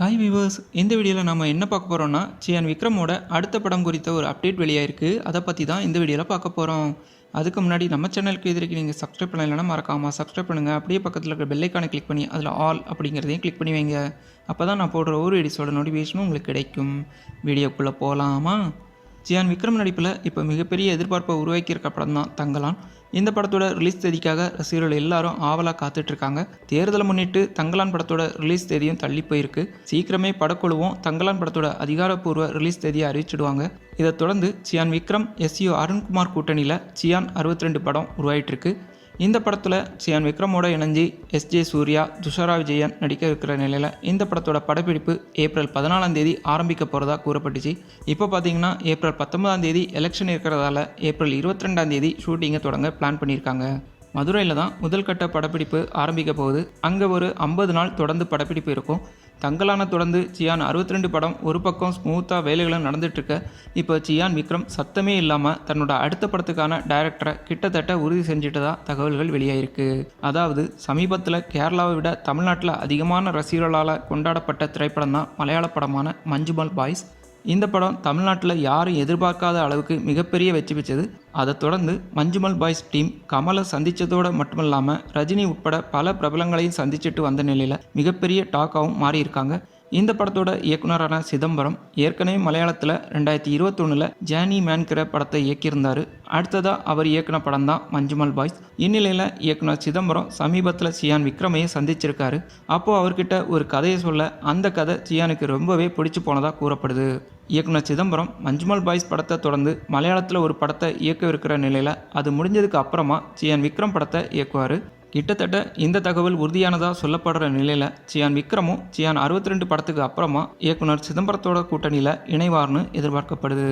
Hi viewers இந்த வீடியோவில் நம்ம என்ன பார்க்க போகிறோம்னா சியான் விக்ரமோட அடுத்த படம் குறித்த ஒரு அப்டேட் வெளியாயிருக்கு. அதை பற்றி தான் இந்த வீடியோவில் பார்க்க போகிறோம் அதுக்கு முன்னாடி நம்ம சேனலுக்கு இது நீங்கள் சப்ஸ்கிரைப் பண்ணலைன்னா மறக்காமல் சப்ஸ்கிரைப் பண்ணுங்கள் அப்படியே பக்கத்தில் இருக்கிற பெல்லைக்கானை கிளிக் பண்ணி அதில் ஆல் அப்படிங்கிறதையும் கிளிக் பண்ணி வைங்க. அப்போ தான் நான் போடுற ஒரு எடிஸோட நோட்டிஃபிகேஷனும் உங்களுக்கு கிடைக்கும். வீடியோக்குள்ளே போகலாமா ஜியான் விக்ரம் நடிப்பில் இப்போ மிகப்பெரிய எதிர்பார்ப்பை உருவாக்கியிருக்க படம் தான் தங்கலான். இந்த படத்தோட ரிலீஸ் தேதிக்காக ரசிகர்கள் எல்லாரும் ஆவலாக காத்துட்ருக்காங்க. தேர்தலை முன்னிட்டு தங்கலான் படத்தோட ரிலீஸ் தேதியும் தள்ளி போயிருக்கு. சீக்கிரமே படக்குழுவும் தங்கலான் படத்தோட அதிகாரப்பூர்வ ரிலீஸ் தேதியை அறிவிச்சிடுவாங்க. இதை தொடர்ந்து சியான் விக்ரம் எஸ்யு அருண்குமார் கூட்டணியில் சியான் 62 படம் உருவாயிட்டிருக்கு இந்த படத்தில் சியான் விக்ரமோட இணைஞ்சி எஸ்ஜே சூர்யா துஷாரா விஜயன் நடிக்க இருக்கிற நிலையில் இந்த படத்தோட படப்பிடிப்பு ஏப்ரல் பதினாலாம் தேதி ஆரம்பிக்க போகிறதா கூறப்பட்டுச்சு. இப்போ பார்த்தீங்கன்னா ஏப்ரல் பத்தொன்பதாம் தேதி எலெக்ஷன் இருக்கிறதால ஏப்ரல் இருபத்தி ரெண்டாம் தேதி ஷூட்டிங்கை தொடங்க பிளான் பண்ணியிருக்காங்க. மதுரையில் தான் முதல் கட்ட படப்பிடிப்பு ஆரம்பிக்க போகுது. அங்கே ஒரு ஐம்பது நாள் தொடர்ந்து படப்பிடிப்பு இருக்கும். தங்கலான தொடர்ந்து சியான் 62 படம் ஒரு பக்கம் ஸ்மூத்தாக வேலைகளும் நடந்துட்டுருக்க. இப்போ சியான் விக்ரம் சத்தமே இல்லாமல் தன்னோட அடுத்த படத்துக்கான டைரக்டரை கிட்டத்தட்ட உறுதி செஞ்சுட்டதா தகவல்கள் வெளியாயிருக்கு. அதாவது சமீபத்தில் கேரளாவை விட தமிழ்நாட்டில் அதிகமான ரசிகர்களால் கொண்டாடப்பட்ட திரைப்படம் தான் மலையாள படமான மஞ்சுமல் பாய்ஸ். இந்த படம் தமிழ்நாட்டில் யாரும் எதிர்பார்க்காத அளவுக்கு மிகப்பெரிய வெற்றி பெற்றது. அதை தொடர்ந்து மஞ்சுமல் பாய்ஸ் டீம் கமலை சந்தித்ததோடு மட்டுமில்லாமல் ரஜினி உட்பட பல பிரபலங்களையும் சந்திச்சுட்டு வந்த நிலையில் மிகப்பெரிய டாக்காகவும் மாறியிருக்காங்க. இந்த படத்தோட இயக்குனரான சிதம்பரம் ஏற்கனவே மலையாளத்தில் ரெண்டாயிரத்தி இருபத்தொன்னில் ஜானி மேன்கிற படத்தை இயக்கியிருந்தார். அடுத்ததாக அவர் இயக்குன படம் தான் மஞ்சுமல் பாய்ஸ். இந்நிலையில் இயக்குனர் சிதம்பரம் சமீபத்தில் சியான் விக்ரமையை சந்திச்சிருக்காரு. அப்போது அவர்கிட்ட ஒரு கதையை சொல்ல அந்த கதை சியானுக்கு ரொம்பவே பிடிச்சு போனதாக கூறப்படுது. இயக்குனர் சிதம்பரம் மஞ்சுமல் பாய்ஸ் படத்தை தொடர்ந்து மலையாளத்தில் ஒரு படத்தை இயக்கவிருக்கிற நிலையில் அது முடிஞ்சதுக்கு அப்புறமா சியான் விக்ரம் படத்தை இயக்குவார். கிட்டத்தட்ட இந்த தகவல் உறுதியானதாக சொல்லப்படுற நிலையில் சியான் விக்ரமும் சியான் 62 படத்துக்கு அப்புறமா இயக்குனர் சிதம்பரத்தோட கூட்டணியில் இணைவார்னு எதிர்பார்க்கப்படுது.